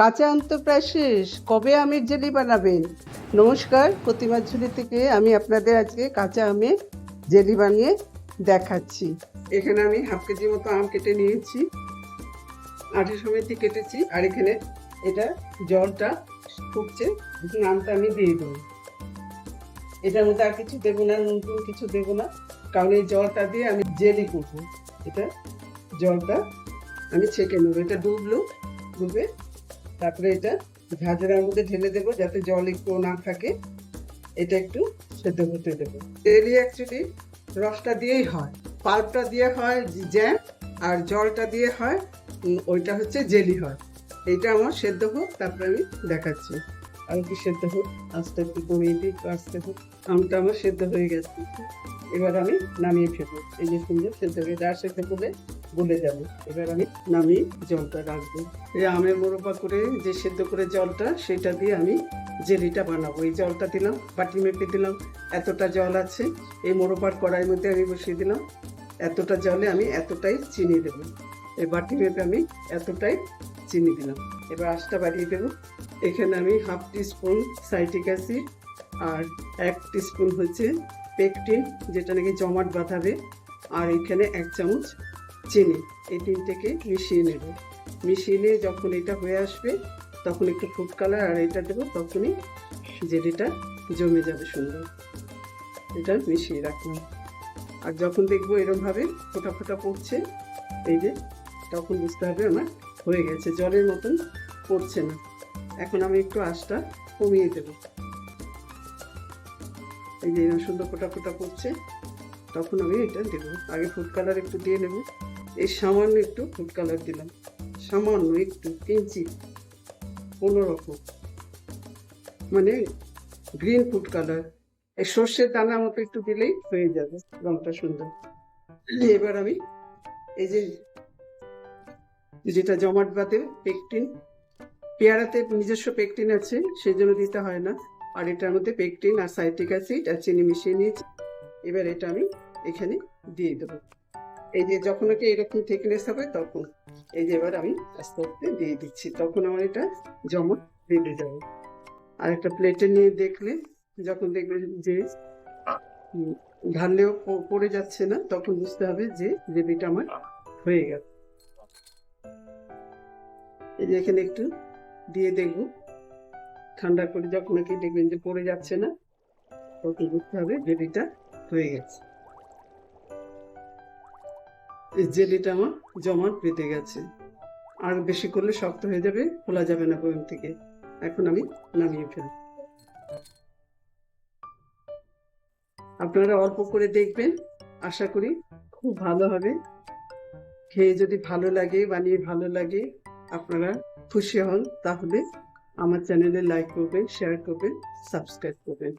কাঁচা আম তো প্রায় শেষ। কবে আমের জেলি বানাবেন? নমস্কার, প্রতিমা ঝুলি থেকে আমি আপনাদের আজকে কাঁচা আমের জেলি বানিয়ে দেখাচ্ছি। এখানে আমি হাফ কেজি মতো আম কেটে নিয়েছি। আঠি সমেতি কেটেছি আর এখানে এটা জলটা ফুটছে আমটা আমি দিয়ে দেবো। এটার মধ্যে আর কিছু দেবো না নুন টুন কিছু দেবো না, কারণ এই জলটা দিয়ে আমি জেলি করব। এটা জলটা আমি ছেঁকে নেব। এটা ডুবলো, ডুবে তারপরে এটা ঝাঁঝরার মধ্যে ঢেলে দেবো, যাতে জল একটু না থাকে। এটা একটু সেদ্ধ হতে দেবো। তেলই অ্যাকচুয়ালি রসটা দিয়েই হয়। পাল্পটা দিয়ে হয় জ্যাম আর জলটা দিয়ে হয় ওইটা হচ্ছে জেলি হয়। এটা আমার সেদ্ধ হোক, তারপরে আমি দেখাচ্ছি। আর কি সেদ্ধ হোক? আস্তে একটু কমিয়ে দিই, একটু আস্তে হোক। আমটা আমার সেদ্ধ হয়ে গেছে। এবার আমি নামিয়ে ফেলব। এই যে সুন্দর সেদ্ধ হয়ে যা সেদ্ধ করে গলে যাবে। এবার আমি নামিয়ে জলটা রাখব। এই আমের মোরব্বা করে যে সেদ্ধ করে জলটা, সেটা দিয়ে আমি জেলিটা বানাবো। এই জলটা দিলাম, বাটি মেপে দিলাম। এতটা জল আছে। এই মোরব্বার কড়াইয়ের মধ্যে আমি বসিয়ে দিলাম। এতটা জলে আমি এতটাই চিনি দেবো। এই বাটি মেপে আমি এতটাই চিনি দিলাম। এবার আঁচটা বাড়িয়ে দেবো। এখানে আমি হাফ টিস্পুন সাইটিক অ্যাসিড আর এক টিস্পুন হচ্ছে পেকটিন, যেটা নাকি জমাট বাঁধাবে। আর এখানে এক চামচ চিনি, এই তিনটেকে মিশিয়ে নেব। মিশিয়ে নিয়ে যখন এটা হয়ে আসবে, তখন একটু ফুড কালার আর এটা দেবো, তখনই জেলিটা জমে যাবে সুন্দর। এটা মিশিয়ে রাখলাম আর যখন দেখব এরমভাবে ফোটা ফোটা পড়ছে, এই যে, তখন বুঝতে হবে আমার হয়ে গেছে। জলের মতন পড়ছে না। এখন আমি একটু আঁচটা কমিয়ে দেবো। এই যে সুন্দর ফোটা ফোটা পড়ছে তখন আমি এটা দেবো। আগে ফুড কালার একটু দিয়ে নেব। এই সামান্য একটু ফুড কালার দিলাম। সামান্য একটু কিঞ্চিত কোনো রকম। মানে গ্রিন ফুড কালার এই সর্ষের দানা মতো একটু দিলেই হয়ে যাবে রংটা সুন্দর। এবার আমি এই যে, যেটা জমাট বাতে পেকটিন পেয়ারাতে নিজস্ব পেকটিন আছে সেই জন্য দিতে হয় না। আর এটার মধ্যে পেকটিন আর সাইট্রিক অ্যাসিড আর চিনি মিশিয়ে নিয়েছি। এবার এটা আমি এখানে দিয়ে দেবো। এই যে যখন ওকে এরকম থিকনেস হবে তখন। এই যে এবার আমি আস্তে আস্তে দিয়ে দিচ্ছি। তখন আমার এটা জমা বেঁধে যাবে। আর একটা প্লেটে নিয়ে দেখলে, যখন দেখবে যে ঢাললেও পড়ে যাচ্ছে না, তখন বুঝতে হবে যে গ্রেভিটা আমার হয়ে গেছে। এই যে এখানে একটু দিয়ে দেখব। ঠান্ডা করে যখন নাকি দেখবেন যে পড়ে যাচ্ছে না তখন বুঝতে হবে, জেলিটা হয়ে গেছে। এই জেলিটা আমার জমাট পেতে গেছে। আর বেশি করলে শক্ত হয়ে যাবে খোলা যাবে না বয়ম থেকে। এখন আমি নামিয়ে ফেলব। আপনারা অল্প করে দেখবেন, আশা করি খুব ভালো হবে। খেয়ে যদি ভালো লাগে, বানিয়ে ভালো লাগে, আপনারা খুশি হন তাহলে আমার চ্যানেলে লাইক করবেন শেয়ার করবেন সাবস্ক্রাইব করবেন।